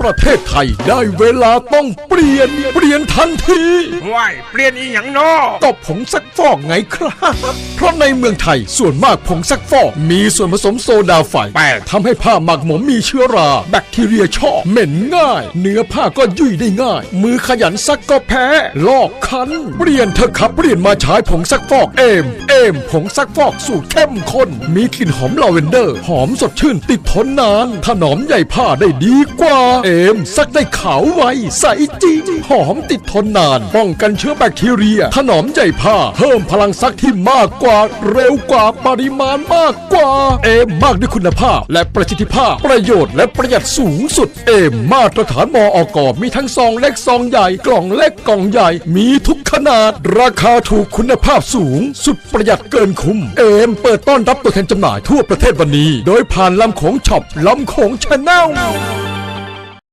ประเทศไทยได้เวลาต้องเปลี่ยน เปลี่ยนทันทีว้ายเปลี่ยนอีหยังเนาะก็ผงซักฟอกไงครับ เพราะในเมืองไทยส่วนมากผงซักฟอก มีส่วนผสมโซดาไฟทำให้ผ้าหมักหมมมีเชื้อรา แบคทีเรียชอบเหม็นง่าย เนื้อผ้าก็ยุ่ยได้ง่าย มือขยันซักก็แพ้ ลอกคัน เปลี่ยนเถอะครับเปลี่ยนมาใช้ผงซักฟอกเอมเอมผงซักฟอกสูตรเข้มข้นมีกลิ่นหอมลาเวนเดอร์ หอมสดชื่นติดทนนานถนอมใยผ้าได้ดีกว่าเอม ซักได้ขาวไว ใสจริง หอมติดทนนาน ป้องกันเชื้อแบคทีเรีย ถนอมใยผ้า เพิ่มพลังซักที่มากกว่า เร็วกว่าปริมาณมากกว่า เอมมากด้วยคุณภาพ และประสิทธิภาพ ประโยชน์และประหยัดสูงสุด เอมมาตรฐานมออกมีทั้งซองเล็กซองใหญ่ กล่องเล็กกล่องใหญ่ มีทุกขนาด ราคาถูกคุณภาพสูง สุดประหยัดเกินคุ้ม เอมเปิดต้อนรับตัวแทนจำหน่ายทั่วประเทศวันนี้ โดยผ่านลำโขงช็อปลำโขงชาแนล